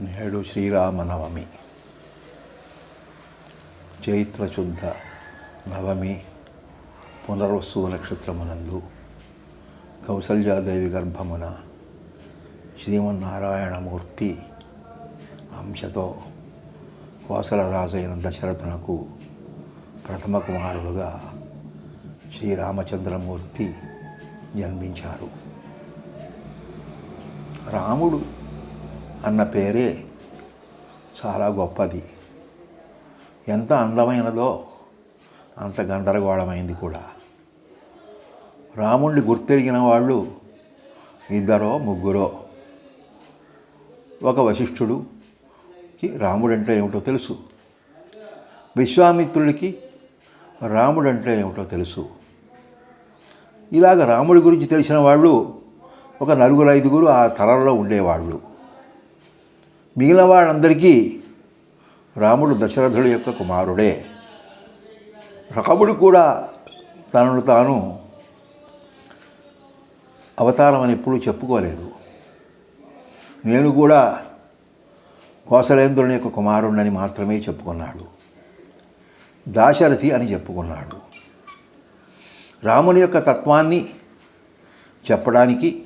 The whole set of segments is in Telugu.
నేడు శ్రీరామనవమి. చైత్రశుద్ధ నవమి పునర్వసు నక్షత్రమునందు కౌసల్యాదేవి గర్భమున శ్రీమన్నారాయణమూర్తి అంశతో కోసలరాజైన దశరథునకు ప్రథమ కుమారుడుగా శ్రీరామచంద్రమూర్తి జన్మించారు. రాముడు అన్న పేరే చాలా గొప్పది. ఎంత అందమైనదో అంత గందరగోళమైంది కూడా. రాముణ్ణి గుర్తెరిగిన వాళ్ళు ఇద్దరో ముగ్గురో. ఒక వశిష్ఠుడుకి రాముడంటే ఏమిటో తెలుసు. విశ్వామిత్రుడికి రాముడంటే ఏమిటో తెలుసు. ఇలాగ రాముడి గురించి తెలిసిన వాళ్ళు ఒక నలుగురు ఐదుగురు ఆ తరంలో ఉండేవాళ్ళు. మిగిలిన వాళ్ళందరికీ రాముడు దశరథుడి యొక్క కుమారుడే. రాముడు కూడా తనను తాను అవతారం అని ఎప్పుడూ చెప్పుకోలేదు. నేను కూడా కోసలేంద్రుని యొక్క కుమారుణ్ణని మాత్రమే చెప్పుకున్నాడు. దాశరథి అని చెప్పుకున్నాడు. రాముని యొక్క తత్వాన్ని చెప్పడానికి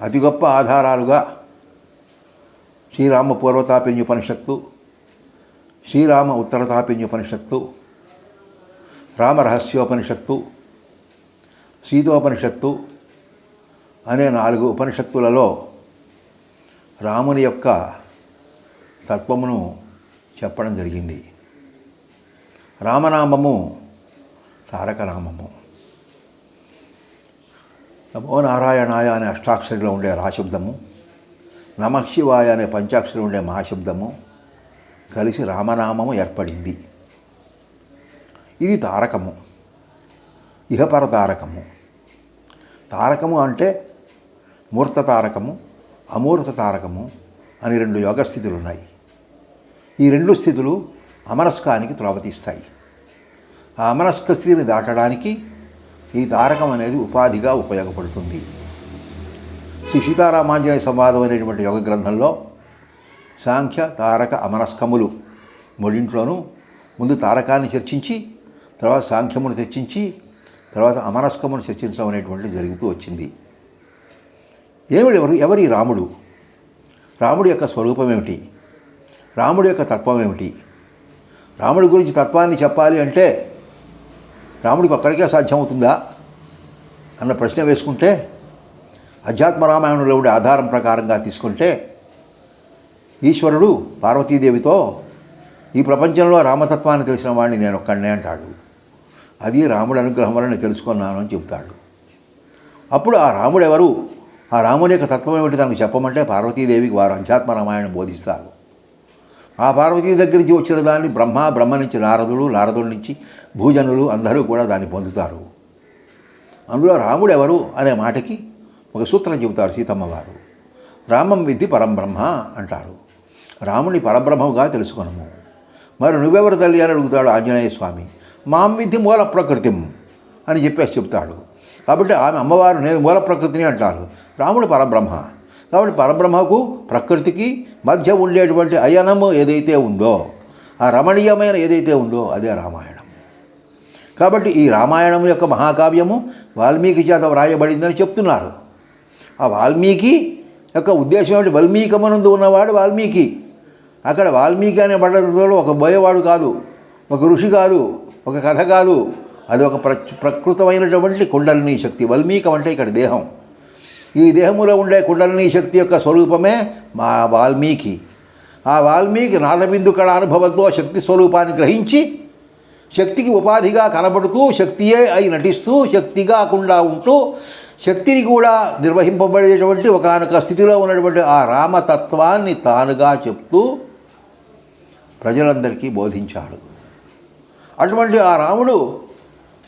అతి గొప్ప ఆధారాలుగా శ్రీరామ పూర్వతాపిన్యుపనిషత్తు శ్రీరామ ఉత్తరతాపిన్యుపనిషత్తు రామరహస్యోపనిషత్తు సీతోపనిషత్తు అనే నాలుగు ఉపనిషత్తులలో రాముని యొక్క తత్వమును చెప్పడం జరిగింది. రామనామము తారకనామము. నమో నారాయణాయ అనే అష్టాక్షరిలో ఉండే రాశబ్దము. నమశివాయ అనే పంచాక్షరి ఉండే మహాశబ్దము కలిసి రామనామము ఏర్పడింది. ఇది తారకము. ఇహపర తారకము తారకము అంటే మూర్త తారకము అమూర్త తారకము అని రెండు యోగ స్థితులు ఉన్నాయి. ఈ రెండు స్థితులు అమనస్కానికి త్రోవతీస్తాయి. ఆ అమనస్క స్థితిని దాటడానికి ఈ తారకం అనేది ఉపాధిగా ఉపయోగపడుతుంది. శ్రీ సీతారామాంజనేయ సంవాదం అనేటువంటి యోగ గ్రంథంలో సాంఖ్య తారక అమనస్కములు మూడింట్లోనూ ముందు తారకాన్ని చర్చించి తర్వాత సాంఖ్యమును చర్చించి తర్వాత అమనస్కమును చర్చించడం అనేటువంటిది జరుగుతూ వచ్చింది. ఏమిటి ఎవరు ఎవరి రాముడు? రాముడి యొక్క స్వరూపం ఏమిటి రాముడి యొక్క తత్వం ఏమిటి రాముడి గురించి తత్వాన్ని చెప్పాలి అంటే రాముడికి ఒక్కడికే సాధ్యమవుతుందా? అన్న ప్రశ్న వేసుకుంటే అధ్యాత్మ రామాయణంలో ఉండే ఆధారం ప్రకారంగా తీసుకుంటే ఈశ్వరుడు పార్వతీదేవితో ఈ ప్రపంచంలో రామతత్వాన్ని తెలిసిన వాడిని నేను ఒక్కడనే అంటాడు. అది రాముడి అనుగ్రహం వల్ల నేను తెలుసుకున్నాను అని చెబుతాడు. అప్పుడు ఆ రాముడు ఎవరు? ఆ రాముని యొక్క తత్వం ఏమిటి తనకు చెప్పమంటే పార్వతీదేవికి వారు అధ్యాత్మ రామాయణం బోధిస్తారు. ఆ పార్వతీ దగ్గర నుంచి వచ్చిన దాన్ని బ్రహ్మ బ్రహ్మ నుంచి నారదుడు నారదుడి నుంచి భూజనులు అందరూ కూడా దాన్ని పొందుతారు. అందులో రాముడు ఎవరు అనే మాటకి ఒక సూత్రం చెబుతారు సీతమ్మ వారు రామం విద్ధి పరంబ్రహ్మ అంటారు. రాముని పరబ్రహ్మగా తెలుసుకునము. మరి నువ్వెవరు తల్లి అని అడుగుతాడు ఆంజనేయ స్వామి. మాం విద్ధి మూల ప్రకృతిం అని చెప్పేసి చెప్తాడు కాబట్టి ఆమె అమ్మవారు నేను మూల ప్రకృతిని అంటారు. రాముడు పరబ్రహ్మ. కాబట్టి పరబ్రహ్మకు ప్రకృతికి మధ్య ఉండేటువంటి అయనము ఏదైతే ఉందో ఆ రమణీయమైన ఏదైతే ఉందో అదే రామాయణం. కాబట్టి ఈ రామాయణం యొక్క మహాకావ్యము వాల్మీకి చేత వ్రాయబడిందని చెప్తున్నారు. ఆ వాల్మీకి యొక్క ఉద్దేశం ఏమిటి? వాల్మీకమనందు ఉన్నవాడు వాల్మీకి. అక్కడ వాల్మీకి అనే బట్టలో ఒక బోయవాడు కాదు ఒక ఋషి కాదు ఒక కథ కాదు. అది ఒక ప్ర ప్రకృతమైనటువంటి కుండలిని శక్తి. వాల్మీకం అంటే ఇక్కడ దేహం. ఈ దేహములో ఉండే కుండలిని శక్తి యొక్క స్వరూపమే మా వాల్మీకి. ఆ వాల్మీకి నాదబిందు కళ అనుభవంతో శక్తి స్వరూపాన్ని గ్రహించి శక్తికి ఉపాధిగా కనబడుతూ శక్తియే అయి నటిస్తూ శక్తి కాకుండా ఉంటూ శక్తిని కూడా నిర్వహింపబడేటువంటి ఒకనొక స్థితిలో ఉన్నటువంటి ఆ రామతత్వాన్ని తానుగా చెప్తూ ప్రజలందరికీ బోధించాడు. అటువంటి ఆ రాముడు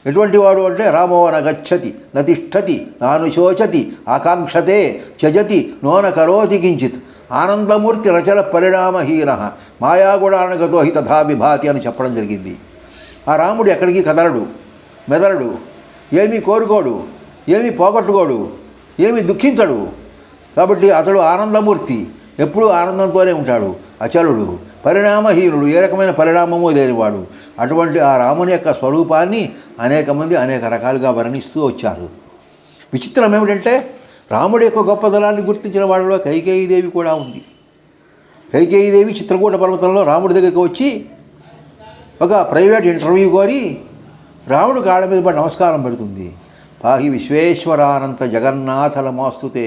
ఎటువంటి వాడు అంటే రామో నగచ్చతి నతిష్టతి నానుశోచతి ఆకాంక్షతే చజతి నోన కరోతి కించిత్ ఆనందమూర్తి రచన పరిణామహీన మాయాగుణానగతో హి తథా విభాతి అని చెప్పడం జరిగింది. ఆ రాముడు ఎక్కడికి కదలడు? మెదలడు? ఏమీ కోరుకోడు? ఏమీ పోగొట్టుకోడు ఏమీ దుఃఖించడు. కాబట్టి అతడు ఆనందమూర్తి ఎప్పుడూ ఆనందంతోనే ఉంటాడు అచలుడు పరిణామహీనుడు ఏ రకమైన పరిణామము లేనివాడు. అటువంటి ఆ రాముని యొక్క స్వరూపాన్ని అనేక మంది అనేక రకాలుగా వర్ణిస్తూ వచ్చారు. విచిత్రం ఏమిటంటే రాముడి యొక్క గొప్పదనాన్ని గుర్తించిన వాళ్ళలో కైకేయీదేవి కూడా ఉంది. కైకేయీదేవి చిత్రకూట పర్వతంలో రాముడి దగ్గరికి వచ్చి ఒక ప్రైవేట్ ఇంటర్వ్యూ కోరి రాముడు కాళ్ళ మీద పడి నమస్కారం పెడుతుంది. పాహి విశ్వేశ్వరానంత జగన్నాథలమోస్తుతే.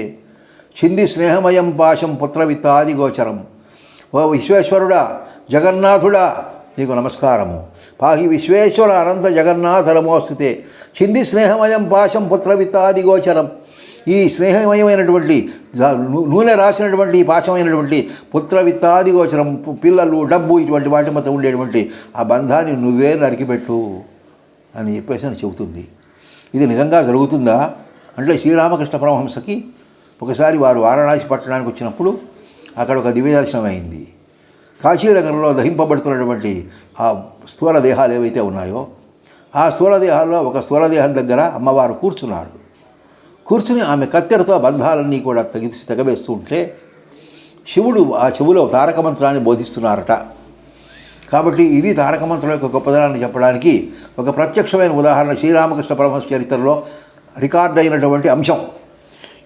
చింది స్నేహమయం పాశం పుత్రవిత్తాది గోచరం. ఓ విశ్వేశ్వరుడా జగన్నాథుడా నీకు నమస్కారము. పాహి విశ్వేశ్వర అనంత జగన్నాథలమోస్తుతే చింది స్నేహమయం పాశం పుత్రవిత్తాది గోచరం. ఈ స్నేహమయమైనటువంటి నూనె రాసినటువంటి ఈ పాశమైనటువంటి పుత్రవిత్తాది గోచరం పిల్లలు డబ్బు ఇటువంటి వాటి మధ్య ఉండేటువంటి ఆ బంధాన్ని నువ్వే నరికిపెట్టు అని చెప్పేసి అని చెబుతుంది. ఇది నిజంగా జరుగుతుందా? అంటే శ్రీరామకృష్ణ పరమహంసకి ఒకసారి వారు వారణాసి పట్టణానికి వచ్చినప్పుడు అక్కడ ఒక దివ్య దర్శనం అయింది. కాశీనగరంలో దహింపబడుతున్నటువంటి ఆ స్థూల దేహాలు ఏవైతే ఉన్నాయో ఆ స్థూల దేహాల్లో ఒక స్థూల దేహం దగ్గర అమ్మవారు కూర్చున్నారు. కూర్చుని ఆమె కత్తెరతో బంధాలన్నీ కూడా తెగి తెగవేస్తూ ఉంటే శివుడు ఆ చెవులో తారక మంత్రాన్ని బోధిస్తున్నారట. కాబట్టి ఇది తారక యొక్క గొప్పదనాన్ని చెప్పడానికి ఒక ప్రత్యక్షమైన ఉదాహరణ శ్రీరామకృష్ణ పరమహంస చరిత్రలో రికార్డ్ అయినటువంటి అంశం.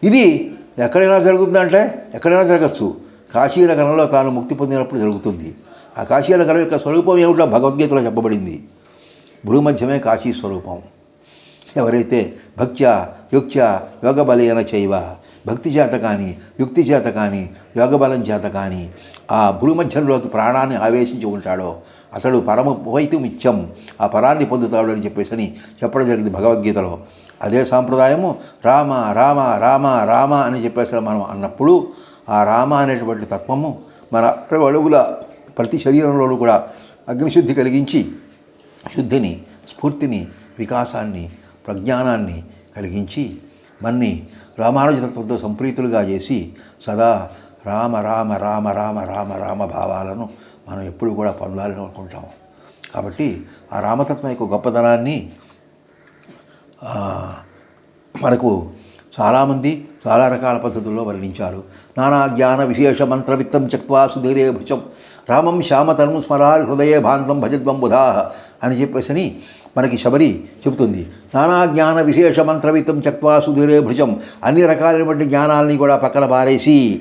ఇది ఎక్కడైనా జరుగుతుందంటే ఎక్కడైనా జరగచ్చు. కాశీనగరంలో తాను ముక్తి పొందినప్పుడు జరుగుతుంది. ఆ కాశీనగరం యొక్క స్వరూపం ఏమిటో భగవద్గీతలో చెప్పబడింది. భూమధ్యమే కాశీ స్వరూపం. ఎవరైతే భక్త్యా యుక్త్యా యోగబలేన చైవ భక్తి చేత కానీ యుక్తి చేత కానీ యోగబలం చేత కానీ ఆ భూమధ్యంలోకి ప్రాణాన్ని ఆవేశించి ఉంటాడో అతడు పరమ వైతుమిత్యం ఆ పరాన్ని పొందుతాడు అని చెప్పేసి అని చెప్పడం జరిగింది భగవద్గీతలో. అదే సాంప్రదాయము రామ రామ రామ రామ అని చెప్పేసి మనం అన్నప్పుడు ఆ రామ అనేటువంటి తత్వము మన అడుగుల ప్రతి శరీరంలోనూ కూడా అగ్నిశుద్ధి కలిగించి శుద్ధిని స్ఫూర్తిని వికాసాన్ని ప్రజ్ఞానాన్ని కలిగించి మన్ని రామానుజతత్వంతో సంప్రీతులుగా చేసి సదా రామ రామ రామ రామ రామ రామ భావాలను మనం ఎప్పుడు కూడా పొందాలని అనుకుంటాము. కాబట్టి ఆ రామతత్వం యొక్క గొప్పతనాన్ని మనకు చాలామంది చాలా రకాల పద్ధతుల్లో వర్ణించారు. నానా జ్ఞాన విశేష మంత్రవిత్తం చక్వా సుధీరే భుజం రామం శ్యామతరం స్మరారి హృదయే భాంతం భజద్వం బుధా అని చెప్పేసి మనకి శబరి చెబుతుంది. నానా జ్ఞాన విశేష మంత్రవిత్తం చక్వా సుధీరే భుజం అన్ని రకాలైనటువంటి జ్ఞానాల్ని కూడా పక్కన పారేసి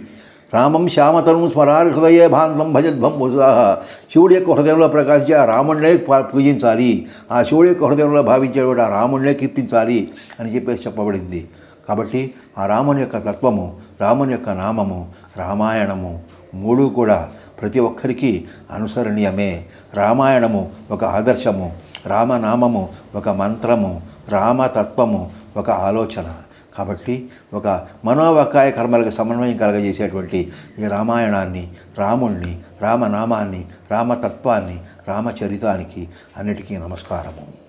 రామం శ్యామతరం స్మరారి హృదయే భాంతం భజద్వం ఉత్సాహ శివుడి యొక్క హృదయంలో ప్రకాశించి ఆ రాముణ్ణే పూజించాలి. ఆ శివుడి యొక్క హృదయంలో భావించేవాడు ఆ రాముణ్ణే కీర్తించాలి అని చెప్పేసి చెప్పబడింది. కాబట్టి ఆ రాముని యొక్క తత్వము రాముని యొక్క నామము రామాయణము మూడు కూడా ప్రతి ఒక్కరికి అనుసరణీయమే. రామాయణము ఒక ఆదర్శము రామనామము ఒక మంత్రము రామతత్వము ఒక ఆలోచన. కాబట్టి ఒక మనోవకాయ కర్మలకు సమన్వయం కలగజేసేటువంటి ఈ రామాయణాన్ని రాముణ్ణి రామనామాన్ని రామతత్వాన్ని రామచరితానికి అన్నిటికీ నమస్కారము.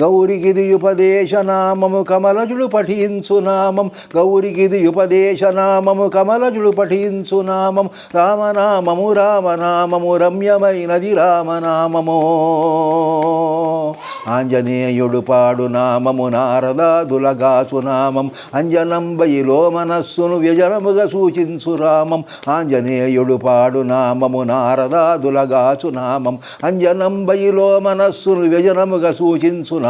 గౌరిగిది ఉపదేశనామము కమలజుడు పఠించు నామం. గౌరిగిది ఉపదేశనామము కమలజుడు పఠించు నామం. రామనామము రామనామము రమ్యమైనది రామనామము. ఆంజనేయుడు పాడు నామము నారదాదులగాచు నామం. అంజనంబయిలో మనస్సును వ్యజనముగా సూచించు రామం. ఆంజనేయుడు పాడు నామము నారదాదులగాచు నామం. అంజనంబయిలో మనస్సును వ్యజనముగా సూచించు నామం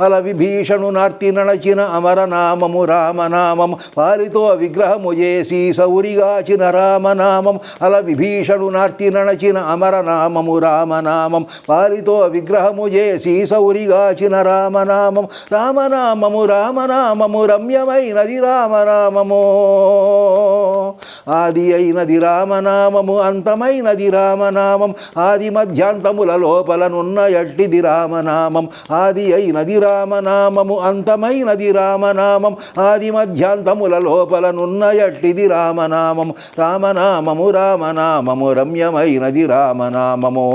అల విభీషణు నార్తి నడచిన అమరనామము రామనామం వారితో విగ్రహము చేసి సౌరిగాచిన రామనామం అల విభీషణు నార్తి నడచిన అమరనామము రామనామం వారితో విగ్రహము చేసి సౌరిగాచిన రామనామం రామనామము రామనామము రమ్యమైనది రామనామము. ఆది అయినది రామనామము అంతమైనది రామనామం ఆది మధ్యాంతముల లోపలనున్న ఎట్టిది రామనామం ఆది అయినది రా రామనామము అంతమైనది రామనామం. ఆది మధ్యాంతముల లోపలనున్న ఎట్టిది రామనామం. రామనామము రామనామము రమ్యమైనది రామనామము.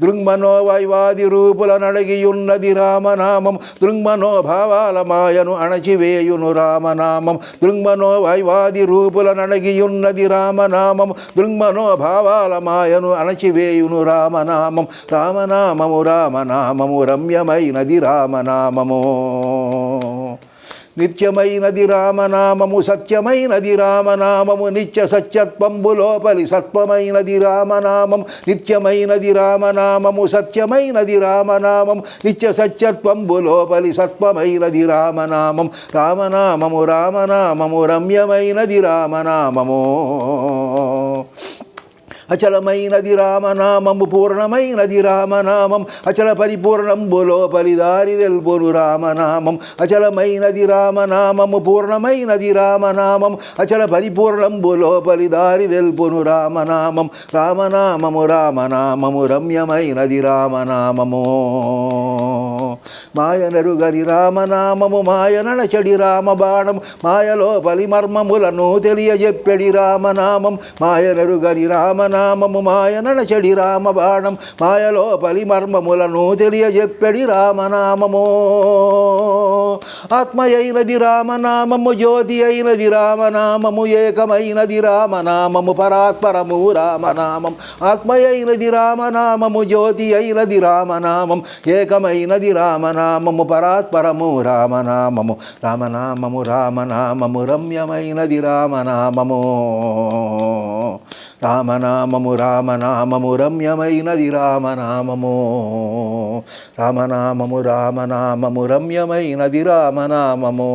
దృంగ్మనో వైవాది రూపుల నడగియున్నది రామనామం దృంగ్మనో భావాల మాయను అణచివేయును రామనామం దృంగ్మనో వైవాది రూపుల నడగియున్నది రామనామం దృంగ్మనో భావాల మాయను అణచివేయును రామనామం రామనామము రామనామము రమ్యమైనది రామనామము నిత్యమైనది రామనామము సత్యమైనది రామనామము నిత్య సత్యత్వంబు లోపలి సత్వమైనది రామనామం నిత్యమైనది రామనామము సత్యమైనది రామనామం నిత్య సత్యత్వంబు లోపలి సత్వమైనది రామనామం రామనామము రామనామము రమ్యమైనది రామనామము. అచలమైనది రామనామము పూర్ణమైనది రామనామం అచల పరిపూర్ణంబులో పరిదారి వెల్బును రామనామం అచలమైనది రామనామము పూర్ణమైనది రామనామం అచల పరిపూర్ణంబులో పరిదారి వెల్పును రామనామం రామనామము రామనామము రమ్యమైనది రామనామము మాయనరు గరి రామనామము మాయనడచడి బాణము మాయలో బలి మర్మములను తెలియజెప్పెడి రామనామం. మాయనరు గరి రామనామము మాయనడచడి రామబాణం మాయలో బలి మర్మములను తెలియజెప్పెడి రామనామము. ఆత్మయైనది రామనామము జ్యోతి అయినది రామనామము ఏకమైనది రామనామము పరాత్పరము రామనామం. ఆత్మయైనది రామనామము జ్యోతి అయినది రామనామం ఏకమైనది రామనామము పరాత్పరము రామనామము రామనామము రామనామము రమ్యమైనది రామనామము. రామనామము రామనామము రమ్యమైనది రామనామము. రామనామము రామనామము రమ్యమైనది రామనామము.